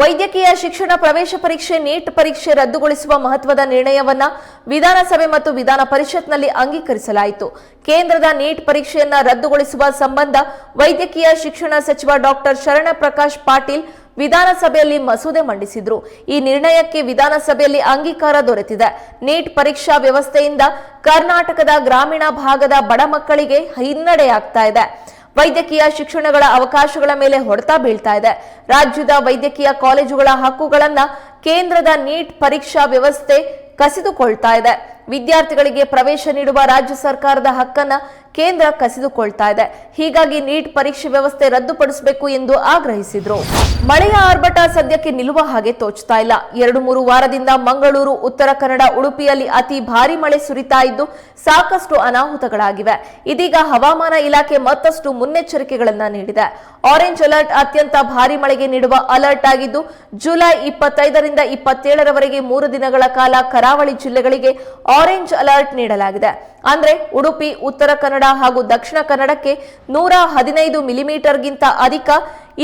ವೈದ್ಯಕೀಯ ಶಿಕ್ಷಣ ಪ್ರವೇಶ ಪರೀಕ್ಷೆ ನೀಟ್ ಪರೀಕ್ಷೆ ರದ್ದುಗೊಳಿಸುವ ಮಹತ್ವದ ನಿರ್ಣಯವನ್ನ ವಿಧಾನಸಭೆ ಮತ್ತು ವಿಧಾನ ಪರಿಷತ್ನಲ್ಲಿ ಅಂಗೀಕರಿಸಲಾಯಿತು. ಕೇಂದ್ರದ ನೀಟ್ ಪರೀಕ್ಷೆಯನ್ನ ರದ್ದುಗೊಳಿಸುವ ಸಂಬಂಧ ವೈದ್ಯಕೀಯ ಶಿಕ್ಷಣ ಸಚಿವ ಡಾಕ್ಟರ್ ಶರಣ ಪ್ರಕಾಶ್ ಪಾಟೀಲ್ ವಿಧಾನಸಭೆಯಲ್ಲಿ ಮಸೂದೆ ಮಂಡಿಸಿದ್ರು. ಈ ನಿರ್ಣಯಕ್ಕೆ ವಿಧಾನಸಭೆಯಲ್ಲಿ ಅಂಗೀಕಾರ ದೊರೆತಿದೆ. ನೀಟ್ ಪರೀಕ್ಷಾ ವ್ಯವಸ್ಥೆಯಿಂದ ಕರ್ನಾಟಕದ ಗ್ರಾಮೀಣ ಭಾಗದ ಬಡ ಮಕ್ಕಳಿಗೆ ಹಿನ್ನಡೆಯಾಗ್ತಾ ಇದೆ. ವೈದ್ಯಕೀಯ ಶಿಕ್ಷಣಗಳ ಅವಕಾಶಗಳ ಮೇಲೆ ಹೊಡೆತ ಬೀಳ್ತಾ ಇದೆ. ರಾಜ್ಯದ ವೈದ್ಯಕೀಯ ಕಾಲೇಜುಗಳ ಹಕ್ಕುಗಳನ್ನ ಕೇಂದ್ರದ ನೀಟ್ ಪರೀಕ್ಷಾ ವ್ಯವಸ್ಥೆ ಕಸಿದುಕೊಳ್ತಾ ಇದೆ. ವಿದ್ಯಾರ್ಥಿಗಳಿಗೆ ಪ್ರವೇಶ ನೀಡುವ ರಾಜ್ಯ ಸರ್ಕಾರದ ಹಕ್ಕನ್ನ ಕೇಂದ್ರ ಕಸಿದುಕೊಳ್ತಾ ಇದೆ. ಹೀಗಾಗಿ ನೀಟ್ ಪರೀಕ್ಷೆ ವ್ಯವಸ್ಥೆ ರದ್ದುಪಡಿಸಬೇಕು ಎಂದು ಆಗ್ರಹಿಸಿದ್ರು. ಮಳೆಯ ಆರ್ಭಟ ಸದ್ಯಕ್ಕೆ ನಿಲ್ಲುವ ಹಾಗೆ ತೋಚ್ತಾ ಇಲ್ಲ. ಎರಡು ಮೂರು ವಾರದಿಂದ ಮಂಗಳೂರು, ಉತ್ತರ ಕನ್ನಡ ಉಡುಪಿಯಲ್ಲಿ ಅತಿ ಭಾರಿ ಮಳೆ ಸುರಿತಾ ಇದ್ದು ಸಾಕಷ್ಟು ಅನಾಹುತಗಳಾಗಿವೆ. ಇದೀಗ ಹವಾಮಾನ ಇಲಾಖೆ ಮತ್ತಷ್ಟು ಮುನ್ನೆಚ್ಚರಿಕೆಗಳನ್ನ ನೀಡಿದೆ. ಆರೆಂಜ್ ಅಲರ್ಟ್ ಅತ್ಯಂತ ಭಾರಿ ಮಳೆಗೆ ನೀಡುವ ಅಲರ್ಟ್ ಆಗಿದ್ದು, ಜುಲೈ ಇಪ್ಪತ್ತೈದರಿಂದ ಇಪ್ಪತ್ತೇಳರವರೆಗೆ ಮೂರು ದಿನಗಳ ಕಾಲ ಕರಾವಳಿ ಜಿಲ್ಲೆಗಳಿಗೆ ಆರೆಂಜ್ ಅಲರ್ಟ್ ನೀಡಲಾಗಿದೆ. ಅಂದ್ರೆ ಉಡುಪಿ, ಉತ್ತರ ಕನ್ನಡ ಹಾಗೂ ದಕ್ಷಿಣ ಕನ್ನಡಕ್ಕೆ ನೂರ ಹದಿನೈದು ಮಿಲಿಮೀಟರ್ಗಿಂತ ಅಧಿಕ,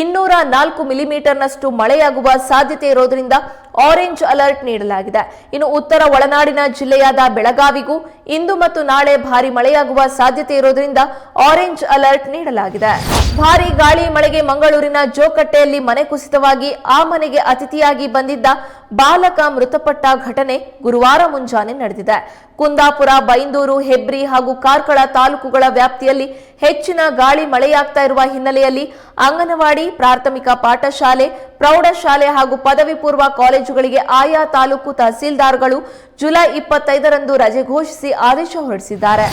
ಇನ್ನೂರ ನಾಲ್ಕು ಮಿಲಿಮೀಟರ್ನಷ್ಟು ಮಳೆಯಾಗುವ ಸಾಧ್ಯತೆ ಇರೋದ್ರಿಂದ ಆರೆಂಜ್ ಅಲರ್ಟ್ ನೀಡಲಾಗಿದೆ. ಇನ್ನು ಉತ್ತರ ಒಳನಾಡಿನ ಜಿಲ್ಲೆಯಾದ ಬೆಳಗಾವಿಗೂ ಇಂದು ಮತ್ತು ನಾಳೆ ಭಾರಿ ಮಳೆಯಾಗುವ ಸಾಧ್ಯತೆ ಇರೋದ್ರಿಂದ ಆರೆಂಜ್ ಅಲರ್ಟ್ ನೀಡಲಾಗಿದೆ. ಭಾರಿ ಗಾಳಿ ಮಳೆಗೆ ಮಂಗಳೂರಿನ ಜೋಕಟ್ಟೆಯಲ್ಲಿ ಮನೆ ಕುಸಿತವಾಗಿ ಆ ಮನೆಗೆ ಅತಿಥಿಯಾಗಿ ಬಂದಿದ್ದ ಬಾಲಕ ಮೃತಪಟ್ಟ ಘಟನೆ ಗುರುವಾರ ಮುಂಜಾನೆ ನಡೆದಿದೆ. ಕುಂದಾಪುರ, ಬೈಂದೂರು, ಹೆಬ್ರಿ ಹಾಗೂ ಕಾರ್ಕಳ ತಾಲೂಕುಗಳ ವ್ಯಾಪ್ತಿಯಲ್ಲಿ ಹೆಚ್ಚಿನ ಗಾಳಿ ಮಳೆಯಾಗ್ತಾ ಇರುವ ಹಿನ್ನೆಲೆಯಲ್ಲಿ ಅಂಗನವಾಡಿ, ಪ್ರಾಥಮಿಕ ಪಾಠಶಾಲೆ, ಪ್ರೌಢಶಾಲೆ ಹಾಗೂ ಪದವಿ ಪೂರ್ವ ಕಾಲೇಜುಗಳಿಗೆ ಆಯಾ ತಾಲೂಕು ತಹಸೀಲ್ದಾರ್ಗಳು ಜುಲೈ ಇಪ್ಪತ್ತೈದರಂದು ರಜೆ ಘೋಷಿಸಿ ಆದೇಶ ಹೊರಡಿಸಿದ್ದಾರೆ.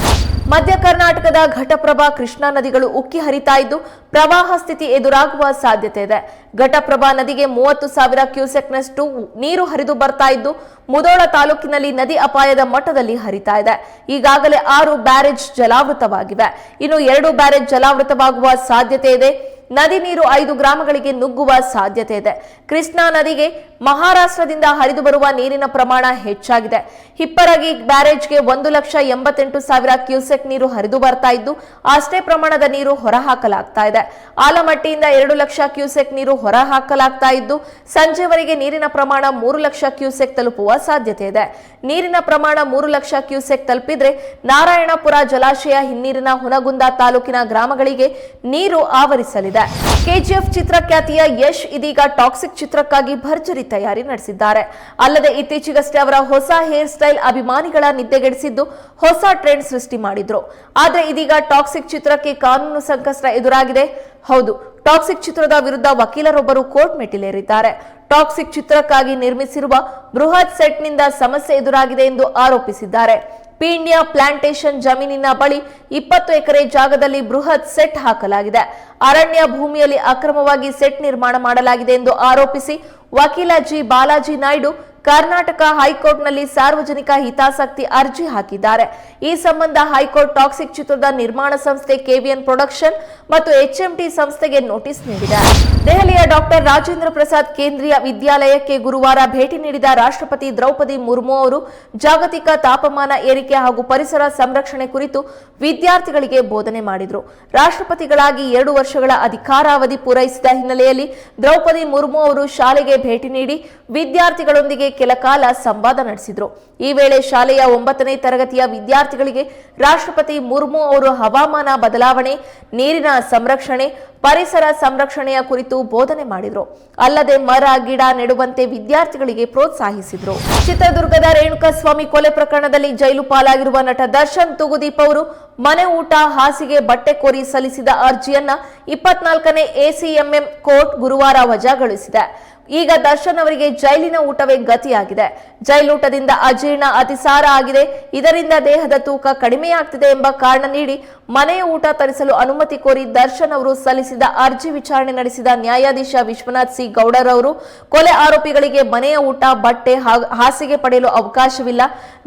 ಮಧ್ಯ ಕರ್ನಾಟಕದ ಘಟಪ್ರಭಾ ಕೃಷ್ಣಾ ನದಿಗಳು ಉಕ್ಕಿ ಹರಿತಾ ಇದ್ದು ಪ್ರವಾಹ ಸ್ಥಿತಿ ಎದುರಾಗುವ ಸಾಧ್ಯತೆ ಇದೆ. ಘಟಪ್ರಭಾ ನದಿಗೆ ಮೂವತ್ತು ಸಾವಿರ ಕ್ಯೂಸೆಕ್ನಷ್ಟು ನೀರು ಹರಿದು ಬರ್ತಾ ಇದ್ದು ಮುದೋಳ ತಾಲೂಕಿನಲ್ಲಿ ನದಿ ಅಪಾಯದ ಮಟ್ಟದಲ್ಲಿ ಹರಿತಾ ಇದೆ. ಈಗಾಗಲೇ ಆರು ಬ್ಯಾರೇಜ್ ಜಲಾವೃತವಾಗಿವೆ. ಇನ್ನು ಎರಡು ಬ್ಯಾರೇಜ್ ಜಲಾವೃತವಾಗುವ ಸಾಧ್ಯತೆ ಇದೆ. ನದಿ ನೀರು ಐದು ಗ್ರಾಮಗಳಿಗೆ ನುಗ್ಗುವ ಸಾಧ್ಯತೆ ಇದೆ. ಕೃಷ್ಣಾ ನದಿಗೆ ಮಹಾರಾಷ್ಟ್ರದಿಂದ ಹರಿದು ಬರುವ ನೀರಿನ ಪ್ರಮಾಣ ಹೆಚ್ಚಾಗಿದೆ. ಹಿಪ್ಪರಗಿ ಬ್ಯಾರೇಜ್ಗೆ ಒಂದು ಲಕ್ಷ ಎಂಬತ್ತೆಂಟು ಸಾವಿರ ಕ್ಯೂಸೆಕ್ ನೀರು ಹರಿದು ಬರ್ತಾ ಇದ್ದು, ಅಷ್ಟೇ ಪ್ರಮಾಣದ ನೀರು ಹೊರಹಾಕಲಾಗ್ತಾ ಇದೆ. ಆಲಮಟ್ಟಿಯಿಂದ ಎರಡು ಲಕ್ಷ ಕ್ಯೂಸೆಕ್ ನೀರು ಹೊರಹಾಕಲಾಗ್ತಾ ಇದ್ದು, ಸಂಜೆವರೆಗೆ ನೀರಿನ ಪ್ರಮಾಣ ಮೂರು ಲಕ್ಷ ಕ್ಯೂಸೆಕ್ ತಲುಪುವ ಸಾಧ್ಯತೆ ಇದೆ. ನೀರಿನ ಪ್ರಮಾಣ ಮೂರು ಲಕ್ಷ ಕ್ಯೂಸೆಕ್ ತಲುಪಿದ್ರೆ ನಾರಾಯಣಪುರ ಜಲಾಶಯ ಹಿನ್ನೀರಿನ ಹುನಗುಂದ ತಾಲೂಕಿನ ಗ್ರಾಮಗಳಿಗೆ ನೀರು ಆವರಿಸಲಿದೆ. ಕೆಜಿಎಫ್ ಚಿತ್ರಖ್ಯಾತಿಯ ಯಶ್ ಇದೀಗ ಟಾಕ್ಸಿಕ್ ಚಿತ್ರಕ್ಕಾಗಿ ಭರ್ಜರಿ ತಯಾರಿ ನಡೆಸಿದ್ದಾರೆ. ಅಲ್ಲದೆ ಇತ್ತೀಚೆಗಷ್ಟೇ ಅವರ ಹೊಸ ಹೇರ್ ಸ್ಟೈಲ್ ಅಭಿಮಾನಿಗಳ ನಿದ್ದೆಗೆಡಿಸಿದ್ದು ಹೊಸ ಟ್ರೆಂಡ್ ಸೃಷ್ಟಿ ಮಾಡಿದ್ರು. ಆದ್ರೆ ಇದೀಗ ಟಾಕ್ಸಿಕ್ ಚಿತ್ರಕ್ಕೆ ಕಾನೂನು ಸಂಕಷ್ಟ ಎದುರಾಗಿದೆ. ಹೌದು, ಟಾಕ್ಸಿಕ್ ಚಿತ್ರದ ವಿರುದ್ಧ ವಕೀಲರೊಬ್ಬರು ಕೋರ್ಟ್ ಮೆಟ್ಟಿಲೇರಿದ್ದಾರೆ. ಟಾಕ್ಸಿಕ್ ಚಿತ್ರಕ್ಕಾಗಿ ನಿರ್ಮಿಸಿರುವ ಬೃಹತ್ ಸೆಟ್ನಿಂದ ಸಮಸ್ಯೆ ಎದುರಾಗಿದೆ ಎಂದು ಆರೋಪಿಸಿದ್ದಾರೆ. ಪೀಣ್ಯ ಪ್ಲಾಂಟೇಶನ್ ಜಮೀನಿನ ಬಳಿ ಇಪ್ಪತ್ತು ಎಕರೆ ಜಾಗದಲ್ಲಿ ಬೃಹತ್ ಸೆಟ್ ಹಾಕಲಾಗಿದೆ. ಅರಣ್ಯ ಭೂಮಿಯಲ್ಲಿ ಅಕ್ರಮವಾಗಿ ಸೆಟ್ ನಿರ್ಮಾಣ ಮಾಡಲಾಗಿದೆ ಎಂದು ಆರೋಪಿಸಿ ವಕೀಲ ಜಿ. ಬಾಲಾಜಿ ನಾಯ್ಡು ಕರ್ನಾಟಕ ಹೈಕೋರ್ಟ್ನಲ್ಲಿ ಸಾರ್ವಜನಿಕ ಹಿತಾಸಕ್ತಿ ಅರ್ಜಿ ಹಾಕಿದ್ದಾರೆ. ಈ ಸಂಬಂಧ ಹೈಕೋರ್ಟ್ ಟಾಕ್ಸಿಕ್ ಚಿತ್ರದ ನಿರ್ಮಾಣ ಸಂಸ್ಥೆ ಕೆವಿಎನ್ ಪ್ರೊಡಕ್ಷನ್ ಮತ್ತು ಎಚ್ಎಂಟಿ ಸಂಸ್ಥೆಗೆ ನೋಟಿಸ್ ನೀಡಿದೆ. ದೆಹಲಿಯ ಡಾಕ್ಟರ್ ರಾಜೇಂದ್ರ ಪ್ರಸಾದ್ ಕೇಂದ್ರೀಯ ವಿದ್ಯಾಲಯಕ್ಕೆ ಗುರುವಾರ ಭೇಟಿ ನೀಡಿದ ರಾಷ್ಟ್ರಪತಿ ದ್ರೌಪದಿ ಮುರ್ಮು ಅವರು, ಜಾಗತಿಕ ತಾಪಮಾನ ಏರಿಕೆ ಹಾಗೂ ಪರಿಸರ ಸಂರಕ್ಷಣೆ ಕುರಿತು ವಿದ್ಯಾರ್ಥಿಗಳಿಗೆ ಬೋಧನೆ ಮಾಡಿದರು. ರಾಷ್ಟ್ರಪತಿಗಳಾಗಿ ಎರಡು ವರ್ಷಗಳ ಅಧಿಕಾರಾವಧಿ ಪೂರೈಸಿದ ಹಿನ್ನೆಲೆಯಲ್ಲಿ ದ್ರೌಪದಿ ಮುರ್ಮು ಅವರು ಶಾಲೆಗೆ ಭೇಟಿ ನೀಡಿ ವಿದ್ಯಾರ್ಥಿಗಳೊಂದಿಗೆ ಕೆಲ ಕಾಲ ಸಂವಾದ ನಡೆಸಿದರು. ಈ ವೇಳೆ ಶಾಲೆಯ ಒಂಬತ್ತನೇ ತರಗತಿಯ ವಿದ್ಯಾರ್ಥಿಗಳಿಗೆ ರಾಷ್ಟ್ರಪತಿ ಮುರ್ಮು ಅವರು ಹವಾಮಾನ ಬದಲಾವಣೆ, ನೀರಿನ ಸಂರಕ್ಷಣೆ ಪರಿಸರ ಸಂರಕ್ಷಣೆಯ ಕುರಿತು ಬೋಧನೆ ಮಾಡಿದರು. ಅಲ್ಲದೆ ಮರ, ಗಿಡ ನೆಡುವಂತೆ ವಿದ್ಯಾರ್ಥಿಗಳಿಗೆ ಪ್ರೋತ್ಸಾಹಿಸಿದರು. ಚಿತ್ರದುರ್ಗದ ರೇಣುಕಸ್ವಾಮಿ ಕೊಲೆ ಪ್ರಕರಣದಲ್ಲಿ ಜೈಲು ಪಾಲಾಗಿರುವ ನಟ ದರ್ಶನ್ ತುಗುದೀಪ್ ಅವರು ಮನೆ ಊಟ, ಹಾಸಿಗೆ, ಬಟ್ಟೆ ಕೋರಿ ಸಲ್ಲಿಸಿದ ಅರ್ಜಿಯನ್ನ ಇಪ್ಪತ್ನಾಲ್ಕನೇ ಎಸಿಎಂಎಂ ಕೋರ್ಟ್ ಗುರುವಾರ ವಜಾಗೊಳಿಸಿದೆ. ಈಗ ದರ್ಶನ್ ಅವರಿಗೆ ಜೈಲಿನ ಊಟವೇ ಗತಿಯಾಗಿದೆ. ಜೈಲೂಟದಿಂದ ಅಜೀರ್ಣ ಅತಿಸಾರ ಆಗಿದೆ. ಇದರಿಂದ ದೇಹದ ತೂಕ ಕಡಿಮೆಯಾಗ್ತಿದೆ ಎಂಬ ಕಾರಣ ನೀಡಿ ಮನೆಯ ಊಟ ತರಿಸಲು ಅನುಮತಿ ಕೋರಿ ದರ್ಶನ್ ಅವರು ಸಲ್ಲಿಸಿದ ಅರ್ಜಿ ವಿಚಾರಣೆ ನಡೆಸಿದ ನ್ಯಾಯಾಧೀಶ ವಿಶ್ವನಾಥ್ ಸಿ ಗೌಡರ್ ಅವರು ಕೊಲೆ ಆರೋಪಿಗಳಿಗೆ ಮನೆಯ ಊಟ, ಬಟ್ಟೆ ಹಾಸಿಗೆ ಪಡೆಯಲು ಅವಕಾಶವಿಲ್ಲ.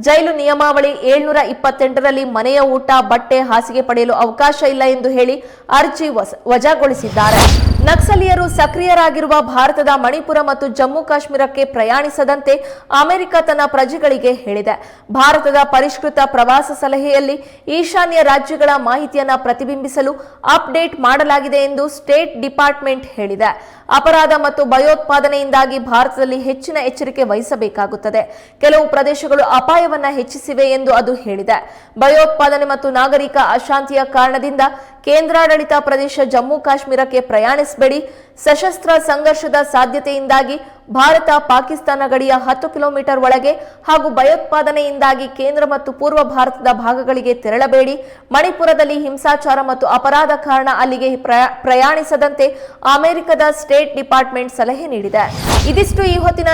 ಜೈಲು ನಿಯಮಾವಳಿ ಏಳ್ನೂರ ಇಪ್ಪತ್ತೆಂಟರಲ್ಲಿ ಮನೆಯ ಊಟ, ಬಟ್ಟೆ, ಹಾಸಿಗೆ ಪಡೆಯಲು ಅವಕಾಶ ಇಲ್ಲ ಎಂದು ಹೇಳಿ ಅರ್ಜಿ ವಜಾಗೊಳಿಸಿದ್ದಾರೆ. ನಕ್ಸಲೀಯರು ಸಕ್ರಿಯರಾಗಿರುವ ಭಾರತದ ಮಣಿಪುರ ಮತ್ತು ಜಮ್ಮು ಕಾಶ್ಮೀರಕ್ಕೆ ಪ್ರಯಾಣಿಸದಂತೆ ಅಮೆರಿಕ ತನ್ನ ಪ್ರಜೆಗಳಿಗೆ ಹೇಳಿದೆ. ಭಾರತದ ಪರಿಷ್ಕೃತ ಪ್ರವಾಸ ಸಲಹೆಯಲ್ಲಿ ಈಶಾನ್ಯ ರಾಜ್ಯಗಳ ಮಾಹಿತಿಯನ್ನು ಪ್ರತಿಬಿಂಬಿಸಲು ಅಪ್ಡೇಟ್ ಮಾಡಲಾಗಿದೆ ಎಂದು ಸ್ಟೇಟ್ ಡಿಪಾರ್ಟ್ಮೆಂಟ್ ಹೇಳಿದೆ. ಅಪರಾಧ ಮತ್ತು ಭಯೋತ್ಪಾದನೆಯಿಂದಾಗಿ ಭಾರತದಲ್ಲಿ ಹೆಚ್ಚಿನ ಎಚ್ಚರಿಕೆ ವಹಿಸಬೇಕಾಗುತ್ತದೆ. ಕೆಲವು ಪ್ರದೇಶಗಳು ಅಪಾಯವನ್ನು ಹೆಚ್ಚಿಸಿವೆ ಎಂದು ಅದು ಹೇಳಿದೆ. ಭಯೋತ್ಪಾದನೆ ಮತ್ತು ನಾಗರಿಕ ಅಶಾಂತಿಯ ಕಾರಣದಿಂದ ಕೇಂದ್ರಾಡಳಿತ ಪ್ರದೇಶ ಜಮ್ಮು ಕಾಶ್ಮೀರಕ್ಕೆ ಪ್ರಯಾಣಿಸಬೇಡಿ. ಸಶಸ್ತ್ರ ಸಂಘರ್ಷದ ಸಾಧ್ಯತೆಯಿಂದಾಗಿ ಭಾರತ ಪಾಕಿಸ್ತಾನ ಗಡಿಯ ಹತ್ತು ಕಿಲೋಮೀಟರ್ ಒಳಗೆ ಹಾಗೂ ಭಯೋತ್ಪಾದನೆಯಿಂದಾಗಿ ಕೇಂದ್ರ ಮತ್ತು ಪೂರ್ವ ಭಾರತದ ಭಾಗಗಳಿಗೆ ತೆರಳಬೇಡಿ. ಮಣಿಪುರದಲ್ಲಿ ಹಿಂಸಾಚಾರ ಮತ್ತು ಅಪರಾಧ ಕಾರಣ ಅಲ್ಲಿಗೆ ಪ್ರಯಾ- ಪ್ರಯಾಣಿಸದಂತೆ ಅಮೆರಿಕದ ಸ್ಟೇಟ್ ಡಿಪಾರ್ಟ್ಮೆಂಟ್ ಸಲಹೆ ನೀಡಿದೆ. ಇದಿಷ್ಟು ಈ ಹೊತ್ತಿನ